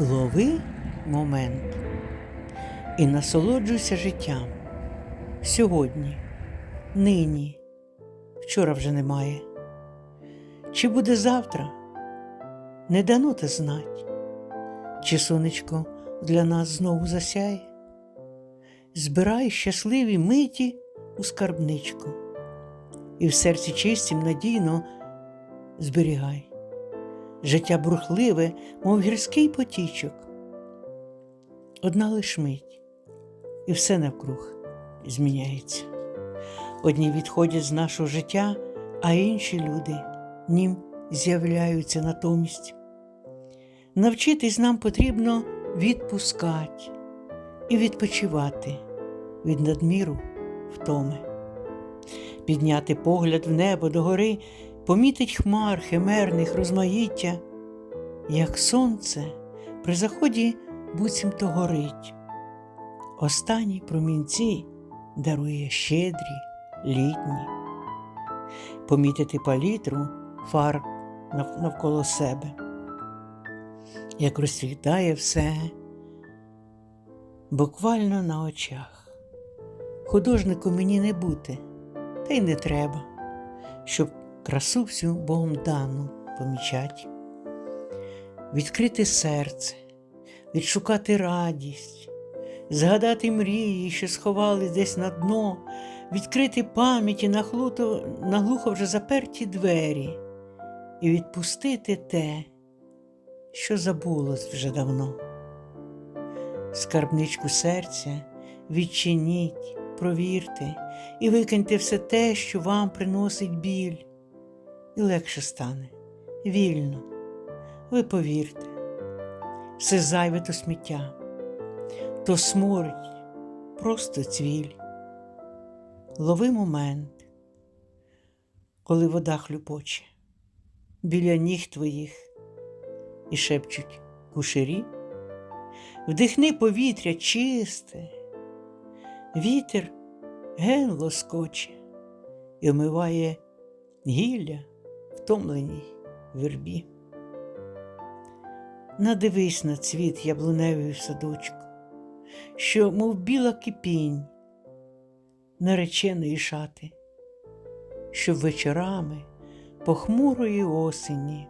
Лови момент і насолоджуйся життям. Сьогодні, нині, вчора вже немає. Чи буде завтра? Не дано те знать, чи сонечко для нас знову засяє. Збирай щасливі миті у скарбничку, і в серці чистім надійно зберігай. Життя бурхливе, мов гірський потічок. Одна лиш мить, і все навкруг зміняється. Одні відходять з нашого життя, а інші люди нім з'являються натомість. Навчитись нам потрібно відпускати і відпочивати від надміру втоми, підняти погляд в небо догори, помітить хмар химерних розмаїття, як сонце при заході буцімто горить. Останні промінці дарує щедрі, літні, помітити палітру фарб навколо себе, як розцвітає все буквально на очах. Художником мені не бути, та й не треба, щоб красу всю Богом дану помічать, відкрити серце, відшукати радість, згадати мрії, що сховали десь на дно, відкрити пам'яті на глухо, вже заперті двері і відпустити те, що забулось вже давно. Скарбничку серця відчиніть, провірте і викиньте все те, що вам приносить біль, і легше стане вільно. Ви повірте, все зайве то сміття, то сморить, просто цвіль. Лови момент, коли вода хлюпоче біля ніг твоїх і шепчуть кушері. Вдихни повітря чисте, вітер ген лоскоче і омиває гілля втомленій вербі. Надивись на цвіт яблуневий в садочку, що, мов біла кипінь, нареченої шати, що вечорами похмурої осені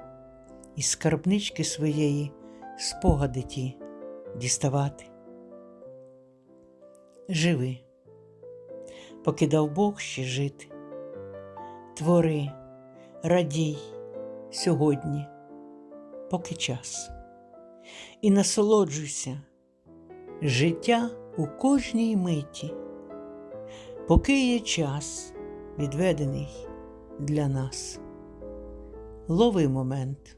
із скарбнички своєї спогади ті діставати. Живи, поки дав Бог ще жити. Твори, радій сьогодні, поки час. І насолоджуйся життя у кожній миті, поки є час, відведений для нас. Лови момент.